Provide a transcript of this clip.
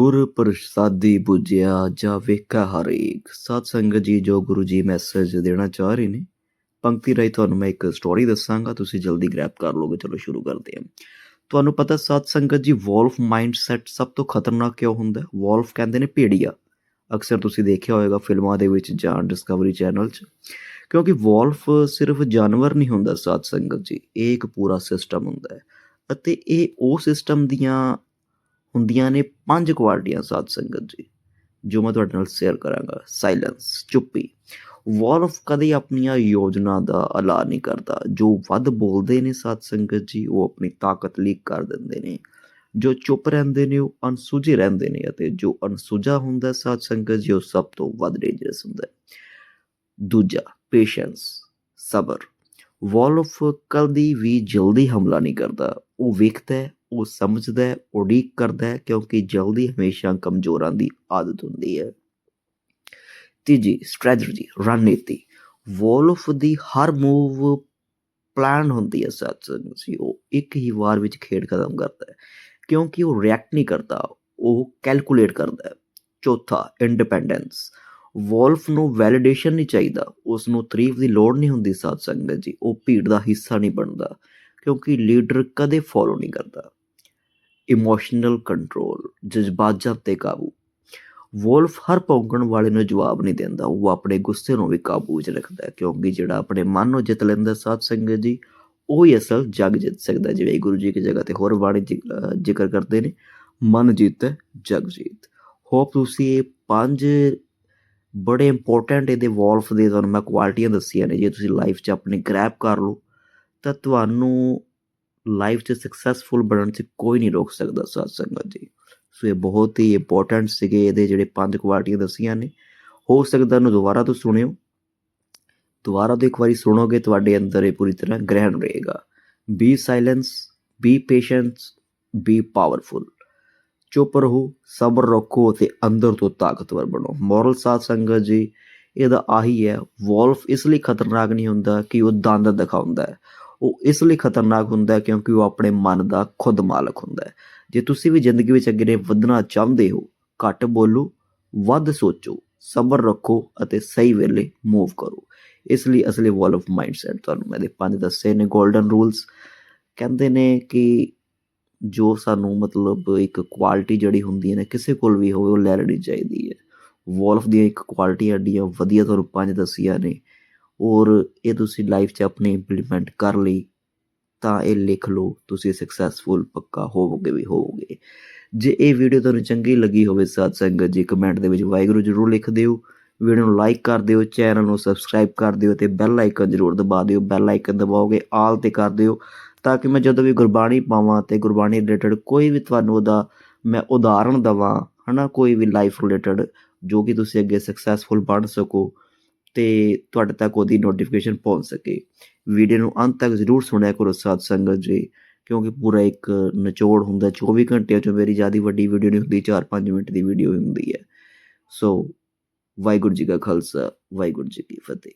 ਗੁਰ ਪ੍ਰਸਾਦੀ ਬੁਝਿਆ ਜਾ ਵੇਖਾ ਹਰੇਕ ਸਾਧ ਸੰਗਤ ਜੀ, ਜੋ ਗੁਰੂ ਜੀ ਮੈਸੇਜ ਦੇਣਾ ਚਾਹ ਰਹੇ ਨੇ, ਪੰਕਤੀ ਰਾਹੀਂ ਤੁਹਾਨੂੰ ਮੈਂ ਇੱਕ ਸਟੋਰੀ ਦੱਸਾਂਗਾ, ਤੁਸੀਂ ਜਲਦੀ ਗ੍ਰੈਬ ਕਰ ਲਓਗੇ। ਚਲੋ ਸ਼ੁਰੂ ਕਰਦੇ ਹਾਂ। ਤੁਹਾਨੂੰ ਪਤਾ ਸਾਧ ਸੰਗਤ ਜੀ ਵੋਲਫ ਮਾਈਂਡਸੈਟ ਸਭ ਤੋਂ ਖਤਰਨਾਕ ਕਿਉਂ ਹੁੰਦਾ? ਵੋਲਫ ਕਹਿੰਦੇ ਨੇ ਭੇੜੀਆ। ਅਕਸਰ ਤੁਸੀਂ ਦੇਖਿਆ ਹੋਵੇਗਾ ਫਿਲਮਾਂ ਦੇ ਵਿੱਚ ਜਾਂ ਡਿਸਕਵਰੀ ਚੈਨਲ 'ਚ। ਕਿਉਂਕਿ ਵੋਲਫ ਸਿਰਫ ਜਾਨਵਰ ਨਹੀਂ ਹੁੰਦਾ ਸਾਧ ਸੰਗਤ ਜੀ, ਇਹ ਇੱਕ ਪੂਰਾ ਸਿਸਟਮ ਹੁੰਦਾ ਹੈ। ਅਤੇ ਇਹ ਉਹ ਸਿਸਟਮ ਦੀਆਂ ਹੁੰਦੀਆਂ ਨੇ ਪੰਜ ਕੁਆਲਿਟੀਆਂ ਸਾਧ ਸੰਗਤ ਜੀ, ਜੋ ਮੈਂ ਤੁਹਾਡੇ ਨਾਲ ਸ਼ੇਅਰ ਕਰਾਂਗਾ। ਸਾਇਲੈਂਸ ਚੁੱਪੀ। ਵੋਲਫ ਕਦੇ ਆਪਣੀਆਂ ਯੋਜਨਾ ਦਾ ਐਲਾਨ ਨਹੀਂ ਕਰਦਾ। ਜੋ ਵੱਧ ਬੋਲਦੇ ਨੇ ਸਾਧ ਸੰਗਤ ਜੀ, ਉਹ ਆਪਣੀ ਤਾਕਤ ਲੀਕ ਕਰ ਦਿੰਦੇ ਨੇ। ਜੋ ਚੁੱਪ ਰਹਿੰਦੇ ਨੇ, ਉਹ ਅਨਸੁਝੇ ਰਹਿੰਦੇ ਨੇ ਅਤੇ ਜੋ ਅਨਸੁਝਾ ਹੁੰਦਾ ਸਾਧ ਸੰਗਤ ਜੀ, ਉਹ ਸਭ ਤੋਂ ਵੱਧ ਡੇਂਜਰਸ ਹੁੰਦਾ ਹੈ। ਦੂਜਾ ਪੇਸ਼ੈਂਸ ਸਬਰ। ਵੋਲਫ ਕਦੀ ਵੀ ਜਲਦੀ ਹਮਲਾ ਨਹੀਂ ਕਰਦਾ। ਉਹ ਵੇਖਦਾ ਹੈ ਉਹ ਸਮਝਦਾ ਹੈ ਉਡੀਕ ਕਰਦਾ ਹੈ, ਕਿਉਂਕਿ ਜਲਦੀ ਹਮੇਸ਼ਾ ਕਮਜ਼ੋਰਾਂ ਦੀ ਆਦਤ ਹੁੰਦੀ ਹੈ। ਤੀਜੀ ਸਟ੍ਰੈਟਜੀ ਰਣਨੀਤੀ ਵੋਲਫ ਦੀ ਹਰ ਮੂਵ ਪਲਾਨ ਹੁੰਦੀ ਹੈ ਸੱਚ ਸੀ ਉਹ ਇੱਕ ਹੀ ਵਾਰ ਵਿੱਚ ਖੇਡ ਖਤਮ ਕਰਦਾ ਹੈ, ਕਿਉਂਕਿ ਉਹ ਰਿਐਕਟ ਨਹੀਂ ਕਰਦਾ, ਉਹ ਕੈਲਕੂਲੇਟ ਕਰਦਾ ਹੈ। ਚੌਥਾ ਇੰਡੀਪੈਂਡੈਂਸ ਵੋਲਫ ਨੂੰ ਵੈਲੀਡੇਸ਼ਨ ਨਹੀਂ ਚਾਹੀਦਾ ਉਸ ਨੂੰ ਤਾਰੀਫ ਦੀ ਲੋੜ ਨਹੀਂ ਹੁੰਦੀ ਸਾਧ ਸੰਗਤ ਜੀ, ਉਹ ਭੀੜ ਦਾ ਹਿੱਸਾ ਨਹੀਂ ਬਣਦਾ, ਕਿਉਂਕਿ ਲੀਡਰ ਕਦੇ ਫੋਲੋ ਨਹੀਂ ਕਰਦਾ। ਇਮੋਸ਼ਨਲ ਕੰਟਰੋਲ ਜਜ਼ਬਾਤਾਂ ਤੇ ਕਾਬੂ। ਵੋਲਫ ਹਰ ਭੌਂਕਣ ਵਾਲੇ ਨੂੰ ਜਵਾਬ ਨਹੀਂ ਦਿੰਦਾ, ਉਹ ਆਪਣੇ ਗੁੱਸੇ ਨੂੰ ਵੀ ਕਾਬੂ ਵਿੱਚ ਰੱਖਦਾ ਹੈ, ਕਿਉਂਕਿ ਜਿਹੜਾ ਆਪਣੇ ਮਨ ਨੂੰ ਜਿੱਤ ਲੈਂਦਾ ਸਾਧ ਸੰਗਤ ਜੀ, ਉਹ ਹੀ ਅਸਲ ਜਗ ਜਿੱਤ ਸਕਦਾ, ਜਿਵੇਂ ਗੁਰੂ ਜੀ ਕੀ ਜਗ੍ਹਾ ਤੇ ਹੋਰ ਬਾਣੀ ਜ਼ਿ- ਜ਼ਿਕਰ ਕਰਦੇ ਨੇ, ਮਨ ਜਿੱਤ, ਜਗ ਜੀਤ। ਹੋਪ ਤੁਸੀਂ ਇਹ ਪੰਜ ਬੜੇ ਇੰਪੋਰਟੈਂਟ ਇਹਦੇ ਵੋਲਫ ਦੇ ਤੁਹਾਨੂੰ ਮੈਂ ਕੁਆਲਿਟੀਆਂ ਦੱਸੀਆਂ ਨੇ, ਜੇ ਤੁਸੀਂ ਲਾਈਫ 'ਚ ਆਪਣੀ ਗ੍ਰੈਬ ਕਰ ਲਓ, ਤਾਂ ਤੁਹਾਨੂੰ ਲਾਈਫ 'ਚ ਸਕਸੈਸਫੁਲ ਬਣਨ 'ਚ ਕੋਈ ਨਹੀਂ ਰੋਕ ਸਕਦਾ ਸਾਧ ਸੰਗਤ ਜੀ। ਸੋ ਇਹ ਬਹੁਤ ਹੀ ਇੰਪੋਰਟੈਂਟ ਸੀਗੇ ਇਹਦੇ ਜਿਹੜੇ ਪੰਜ ਕੁਆਲਿਟੀਆਂ ਦੱਸੀਆਂ ਨੇ। ਹੋ ਸਕਦਾ ਇਹਨੂੰ ਦੁਬਾਰਾ ਤੋਂ ਸੁਣਿਓ। ਦੁਬਾਰਾ ਤੋਂ ਇੱਕ ਵਾਰੀ ਸੁਣੋਗੇ ਤੁਹਾਡੇ ਅੰਦਰ ਇਹ ਪੂਰੀ ਤਰ੍ਹਾਂ ਗ੍ਰਹਿਣ ਰਹੇਗਾ। Be silence be patience be powerful ਚੁੱਪ ਰਹੋ, ਸਬਰ ਰੱਖੋ ਤੇ ਅੰਦਰ ਤੋਂ ਤਾਕਤਵਰ ਬਣੋ। ਮੋਰਲ ਸਾਧ ਸੰਗਤ ਜੀ, ਇਹਦਾ ਆਹੀ ਹੈ ਵੋਲਫ ਇਸ ਲਈ ਖਤਰਨਾਕ ਨਹੀਂ ਹੁੰਦਾ ਕਿ ਉਹ ਦੰਦ ਦਿਖਾਉਂਦਾ ਹੈ। ਉਹ ਇਸ ਲਈ ਖਤਰਨਾਕ ਹੁੰਦਾ ਹੈ ਕਿਉਂਕਿ ਉਹ ਆਪਣੇ ਮਨ ਦਾ ਖੁਦ ਮਾਲਕ ਹੁੰਦਾ ਹੈ। ਜੇ ਤੁਸੀਂ ਵੀ ਜ਼ਿੰਦਗੀ ਵਿੱਚ ਅੱਗੇ ਵਧਣਾ ਚਾਹੁੰਦੇ ਹੋ, ਘੱਟ ਬੋਲੋ, ਵੱਧ ਸੋਚੋ, ਸਬਰ ਰੱਖੋ ਅਤੇ ਸਹੀ ਵੇਲੇ ਮੂਵ ਕਰੋ। ਇਸ ਲਈ ਅਸਲੀ ਵੋਲਫ ਮਾਈਂਡਸੈਟ ਤੁਹਾਨੂੰ ਮੈਂ ਦੇ ਪੰਜ ਦੱਸੇ ਨੇ 골ਡਨ ਰੂਲਸ ਕਹਿੰਦੇ ਨੇ ਕਿ ਜੋ ਸਾਨੂੰ ਮਤਲਬ ਇੱਕ ਕੁਆਲਿਟੀ ਜਿਹੜੀ ਹੁੰਦੀ ਹੈ ਨਾ, ਕਿਸੇ ਕੋਲ ਵੀ ਹੋਵੇ ਉਹ ਲੈ ਲੈਣੀ ਚਾਹੀਦੀ ਹੈ। ਵੋਲਫ ਦੀਆਂ ਇੱਕ ਕੁਆਲਿਟੀ ਅੱਡੀਆਂ ਵਧੀਆ ਤੁਹਾਨੂੰ ਪੰਜ ਦੱਸੀਆਂ ਨੇ। ਔਰ ਇਹ ਤੁਸੀਂ ਲਾਈਫ 'ਚ ਆਪਣੀ ਇੰਪਲੀਮੈਂਟ ਕਰ ਲਈ, ਤਾਂ ਇਹ ਲਿਖ ਲਓ, ਤੁਸੀਂ ਸਕਸੈਸਫੁਲ ਪੱਕਾ ਹੋਵੋਗੇ ਵੀ ਹੋਵੋਗੇ। ਜੇ ਇਹ ਵੀਡੀਓ ਤੁਹਾਨੂੰ ਚੰਗੀ ਲੱਗੀ ਹੋਵੇ, ਸਾਧ ਸੰਗਤ ਜੀ ਕਮੈਂਟ ਦੇ ਵਿੱਚ ਵਾਹਿਗੁਰੂ ਜ਼ਰੂਰ ਲਿਖ ਦਿਓ। ਵੀਡੀਓ ਨੂੰ ਲਾਈਕ ਕਰ ਦਿਓ ਚੈਨਲ ਨੂੰ ਸਬਸਕ੍ਰਾਈਬ ਕਰ ਦਿਓ ਤੇ ਬੈਲ ਆਈਕਨ ਜ਼ਰੂਰ ਦਬਾ ਦਿਓ। ਬੈਲ ਆਈਕਨ ਦਬਾਓਗੇ ਆਲ ਤੇ ਕਰ ਦਿਓ, ਤਾਂ ਕਿ ਮੈਂ ਜਦੋਂ ਵੀ ਗੁਰਬਾਣੀ ਪਾਵਾਂ ਤੇ ਗੁਰਬਾਣੀ ਰਿਲੇਟਡ ਕੋਈ ਵੀ ਤੁਹਾਨੂੰ ਉਹਦਾ ਮੈਂ ਉਦਾਹਰਣ ਦਵਾਂ, ਹਨਾ, ਕੋਈ ਵੀ ਲਾਈਫ ਰਿਲੇਟਡ ਜੋ ਕਿ ਤੁਸੀਂ ਅੱਗੇ ਸਕਸੈਸਫੁਲ ਬਣ ਸਕੋ ਤੇ ਤੁਹਾਡੇ ਤੱਕ ਉਹਦੀ ਨੋਟੀਫਿਕੇਸ਼ਨ ਪਹੁੰਚ ਸਕੇ। ਵੀਡੀਓ ਨੂੰ ਅੰਤ ਤੱਕ ਜ਼ਰੂਰ ਸੁਣਿਆ ਕਰੋ ਸਾਥ ਸੰਗਤ ਜੀ, ਕਿਉਂਕਿ ਪੂਰਾ ਇੱਕ ਨਿਚੋੜ ਹੁੰਦਾ 24 ਘੰਟਿਆਂ ਚੋਂ ਮੇਰੀ ਜ਼ਿਆਦਾ ਵੱਡੀ ਵੀਡੀਓ ਨਹੀਂ ਹੁੰਦੀ 4-5 ਮਿੰਟ ਦੀ ਵੀਡੀਓ ਹੁੰਦੀ ਹੈ। ਸੋ ਵਾਹਿਗੁਰੂ ਜੀ ਕਾ ਖਾਲਸਾ, ਵਾਹਿਗੁਰੂ ਜੀ ਕੀ ਫਤਿਹ।